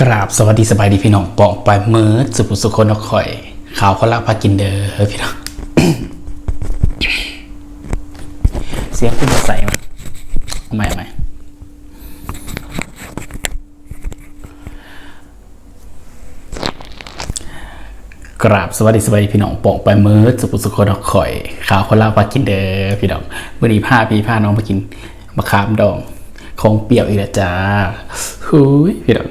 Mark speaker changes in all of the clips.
Speaker 1: กราบสวัสดีสบายดีพี่น้องปองไปเมิดสุภสุคนนกข่อยข่าวเขาลากพากินเด้อพี่น้องเสียงขึ้นมาใส่ไหมาใหม่ใหม่กราบสวัสดีสบายดีพี่น้องปองไปเมิดสุภสุคนนกข่อยข่าวเขาลากพากินเด้อพี่น้องวันนี้พาพี่พาน้องมากินมะขามดองของเปรี้ยวอีกแล้วจ้าหุยพี่น้อง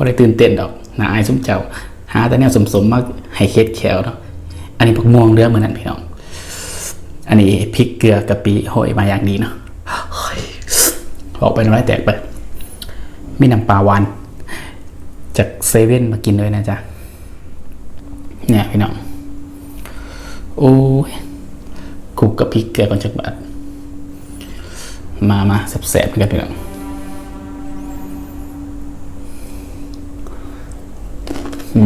Speaker 1: พอได้ตื่นเต้นดอกนาอายสมเจ้า หาแต่แนวสมๆมาให้เคสแขวเนาะอันนี้ผักม่วงเรือเหมือนนั้นพี่น้องอันนี้พริกเกลือกะปิโหยมาอย่างดีเนาะออกไปน้ำลายแตกไปมีน้ำปลาหวานจากเซเว่นมากินด้วยนะจ๊ะเนี่ยพี่น้องโอ้ยคุกกับพริกเกลือก่อนจักบาทมามาแสบๆกันพี่น้อง อัน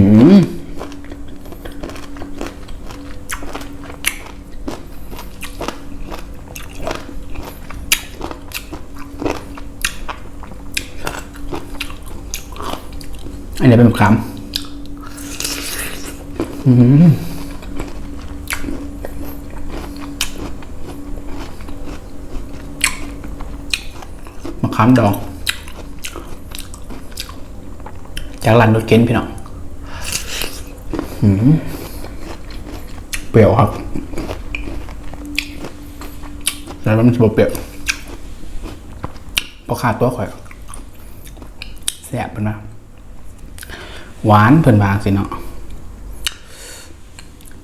Speaker 1: นี้เป็นมะขามอืมมะขามดองจากร้านรถเก๋งพี่น้อง เปรี้ยวครับแล้วมันจะบเปรี้ยวพอขาดตัวข่อยแซ่บเป็นะหวานเพิ่นวางสิเนาะ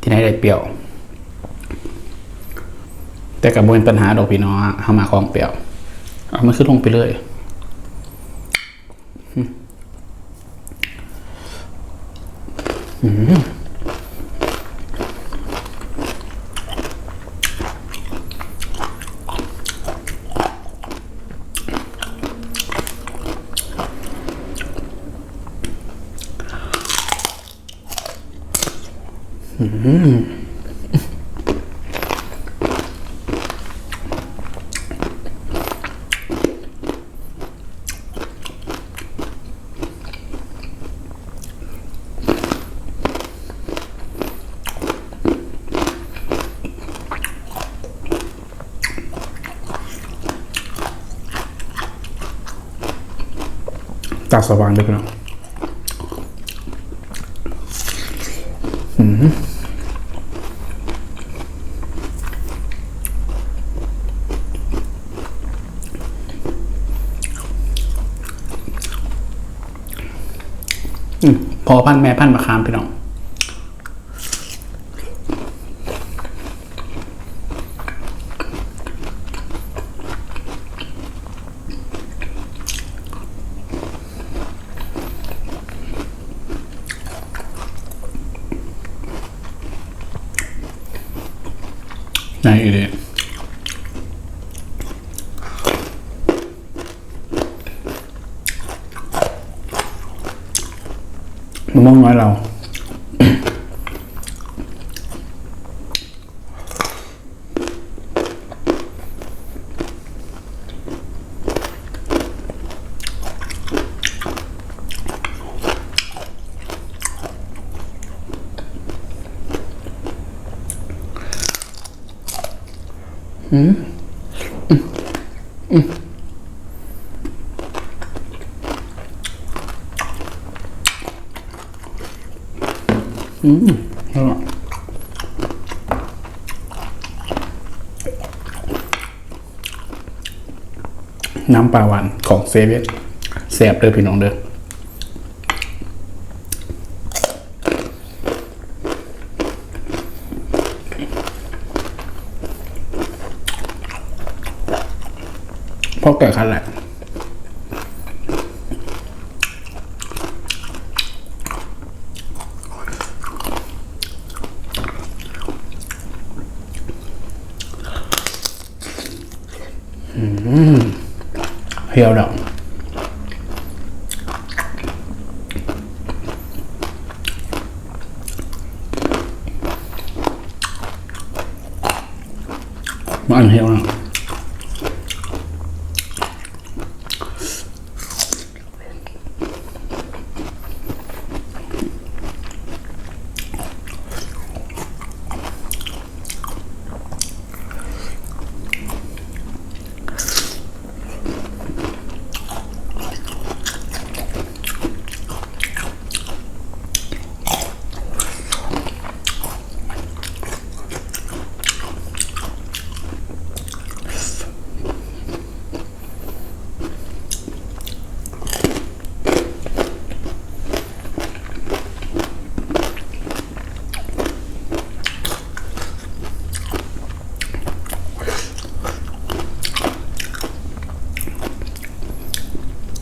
Speaker 1: ที่ไหนได้เปรี้ยว แต่กับบ่เป็นปัญหาดอกพี่น้องเฮามาของเปรี้ยวเอามันขึ้นลงไปเลย อืม ตาสว่างด้วยพี่น้องอืมพอพันแม่พันธุ์มะขามพี่น้อง ไหนอีก เลยมน้อร่อยน้ำปลาหวานของเซเว่นแซ่บเด้อพี่น้องเด้อพอแก่คันแหละ เพียวดอ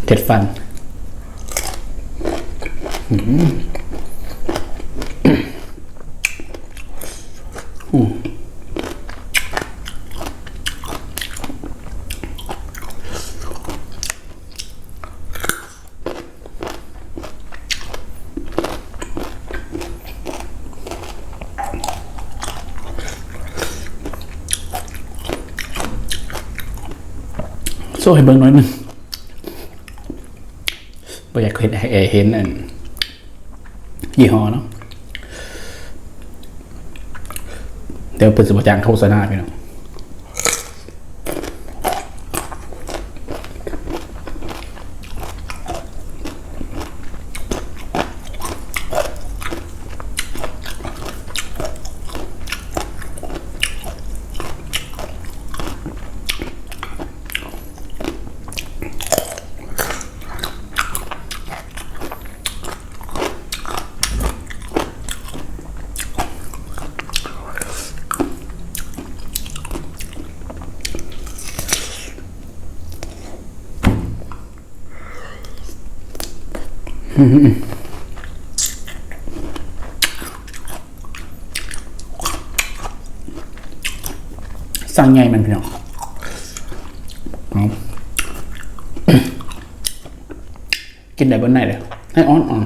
Speaker 1: เผ็ดฟันโซ่ให้เบิ้งหน้อยนึง บ่อยากเห็นเห็นอันยี่ห้อเนาะเดี๋ยวเป็นสมจางโฆษณาไปเนาะ สั่งไงมันพี่น้องเอากินได้บนไหนเลยให้อ่อนอ่อน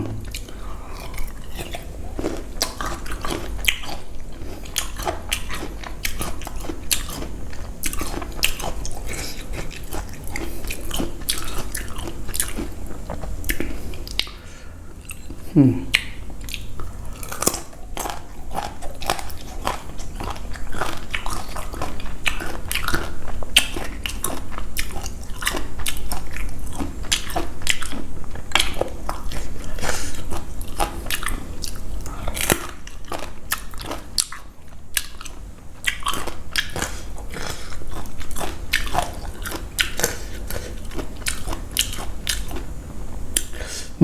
Speaker 1: หม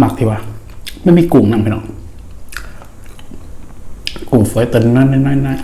Speaker 1: ักทีว่า ไม่มีกุ้งนั่งไปหรอกกุ้งฝอยเตินนั่นนั่นนั่น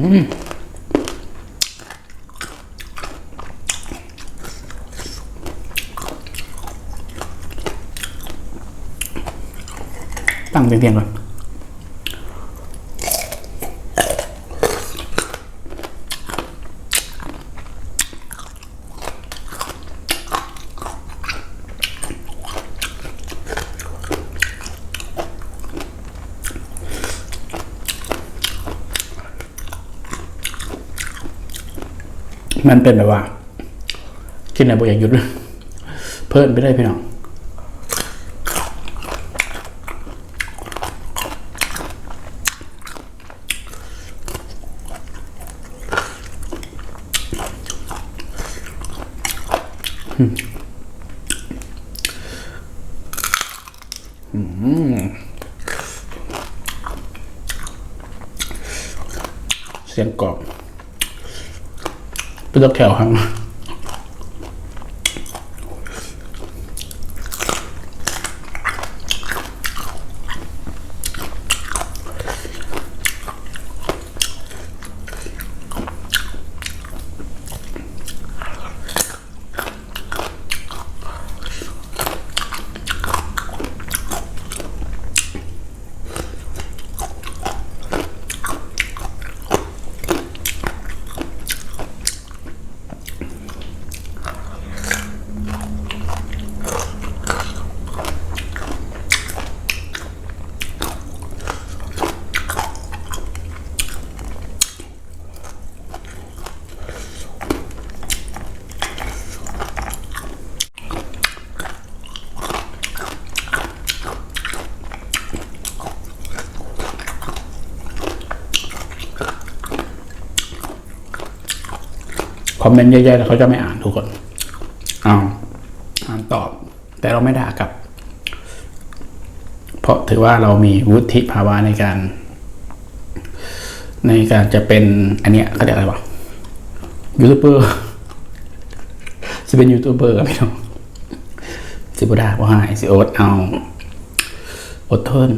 Speaker 1: ตั้งเตีย มันเป็นแบบว่า กินอะไรบ่อยากหยุดเลยเพิ่มไปได้พี่น้องเสียงกรอบ เป็นตะ อมเมนต์เยอะๆแล้วเขาจะไม่อ่านทุกคนอ้าวอ่านตอบ แต่เราไม่ด่ากลับ เพราะถือว่าเรามีวุฒิภาวะในการ ในการจะเป็นอันเนี้ยเขาเรียกอะไรวะยูทูบเบอร์จะเป็นยูทูบเบอร์กับพี่น้องสิบดาว่าหายสิโอดเอาอดทน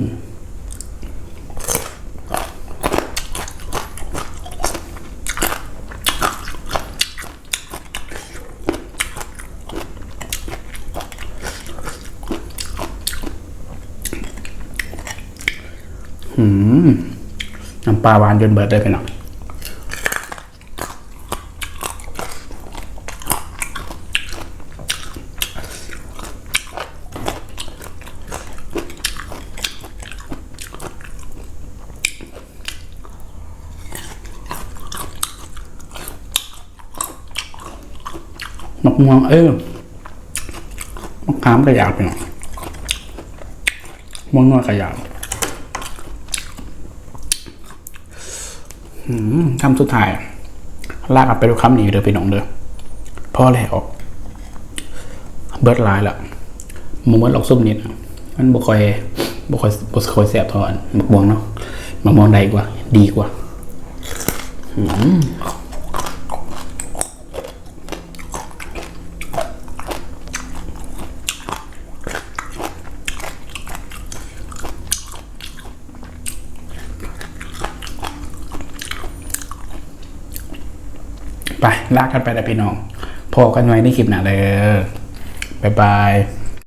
Speaker 1: น้ำปลาหวานจนเบิดเลยพี่น้องมะม่วงเออมะขามกระยาพี่น้องมะม่วงกระยาอื คำสุดท้าย ลากกลับไปดูคำนี้เด้อพี่น้องเด้อพอแล้วเบิร์ดลายละมึงเบิร์ดลอกซุ่มนิดมันบ่ค่อยบ่ค่อยบ่ค่อยแสบทอนมะม่วงเนาะมะม่วงใดกว่า ดีกว่า ลากันไปแต่พี่น้องพอกันไว้ในคลิปหน้าเลยบ๊ายบาย